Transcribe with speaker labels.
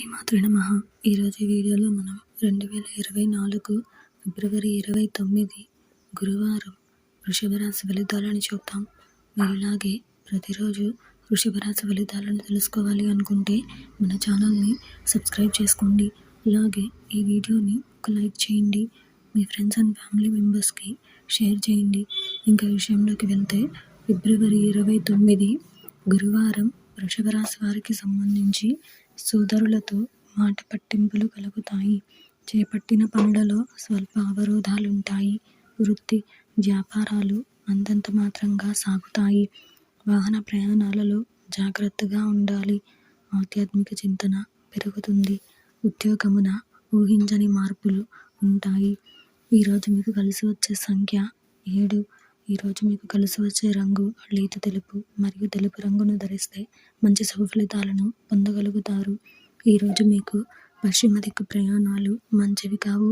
Speaker 1: శ్రీమాతృ నమ. ఈరోజు వీడియోలో మనం రెండు వేల ఇరవై నాలుగు ఫిబ్రవరి ఇరవై తొమ్మిది గురువారం వృషభ రాశి ఫలితాలను చూద్దాం. మీరు ఇలాగే ప్రతిరోజు వృషభ రాశి ఫలితాలను తెలుసుకోవాలి అనుకుంటే మన ఛానల్ని సబ్స్క్రైబ్ చేసుకోండి. అలాగే ఈ వీడియోని ఒక లైక్ చేయండి. మీ ఫ్రెండ్స్ అండ్ ఫ్యామిలీ మెంబర్స్కి షేర్ చేయండి. ఇంకా విషయంలోకి వెళ్తే ఫిబ్రవరి ఇరవై తొమ్మిది గురువారం వృషభ రాశి వారికి సంబంధించి సోదరులతో మాట పట్టింపులు కలుగుతాయి. చేపట్టిన పనులలో స్వల్ప అవరోధాలుంటాయి. వృత్తి వ్యాపారాలు అంతంత మాత్రంగా సాగుతాయి. వాహన ప్రయాణాలలో జాగ్రత్తగా ఉండాలి. ఆధ్యాత్మిక చింతన పెరుగుతుంది. ఉద్యోగమున ఊహించని మార్పులు ఉంటాయి. ఈరోజు మీకు కలిసి వచ్చే సంఖ్య ఏడు. ఈరోజు మీకు కలిసి వచ్చే రంగు లేత తెలుపు మరియు తెలుపు రంగును ధరిస్తే మంచి సుఫలితాలను పొందగలుగుతారు. ఈరోజు మీకు పశ్చిమ దిక్కు ప్రయాణాలు మంచివి కావు.